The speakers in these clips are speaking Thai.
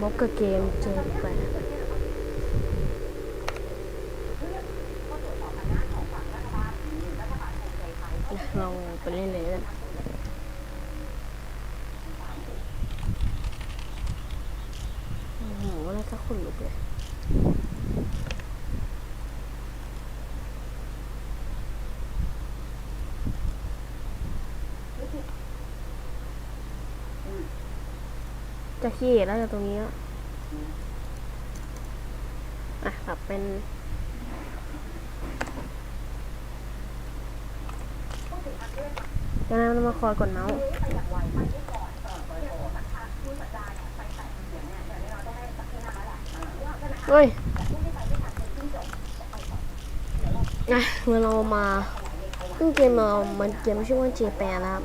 บล็อกเกอร์เกมเจอไปเราไปเล่นเลยกันโอ้โหอะไรก็ขนลุกเลย จะขี้แล้วจากตรงนี้แล้วอะปรับเป็นยังไงมันมาคอยกดเมาส์เฮ้ยอะเมื่อเรามาเพิ่งเกมมามันเกมชื่อว่าเจแปนนะครับ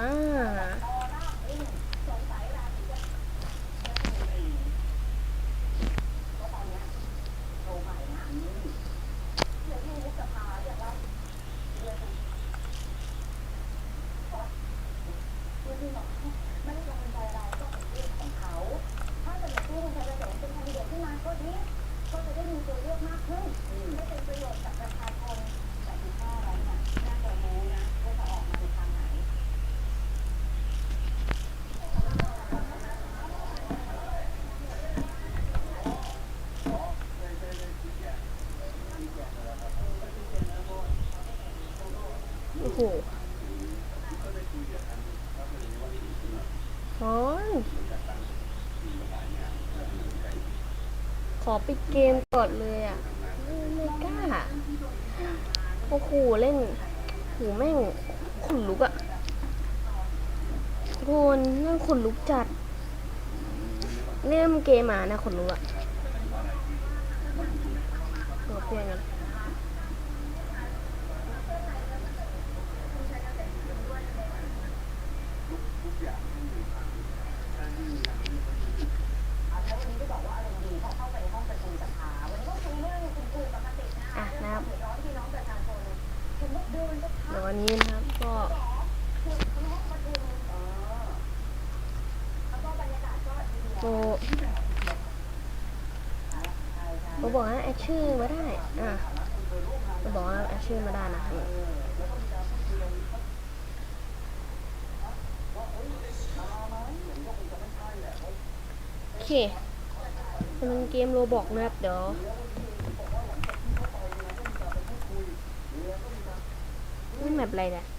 นะโอ้ โหโอ้ยขอปิดเกมก่อนเลยอะ ไม่กล้า โอ้โห เล่นโหแม่งขนลุกอะทุกคนนั่งขนลุกจัด เล่นเกมมานะขนลุกอะตัวเพียงกัน อะนะครับเดี๋ยววั นี้นะครับ ก็โบโบบอกว่าแอดชื่อมาได้ อะโบบอกว่าแอดชื่อมาได้นะอืมโอเคมันเกมโรบอกนะครับ เดี๋ยว में अप्लाई रहा है।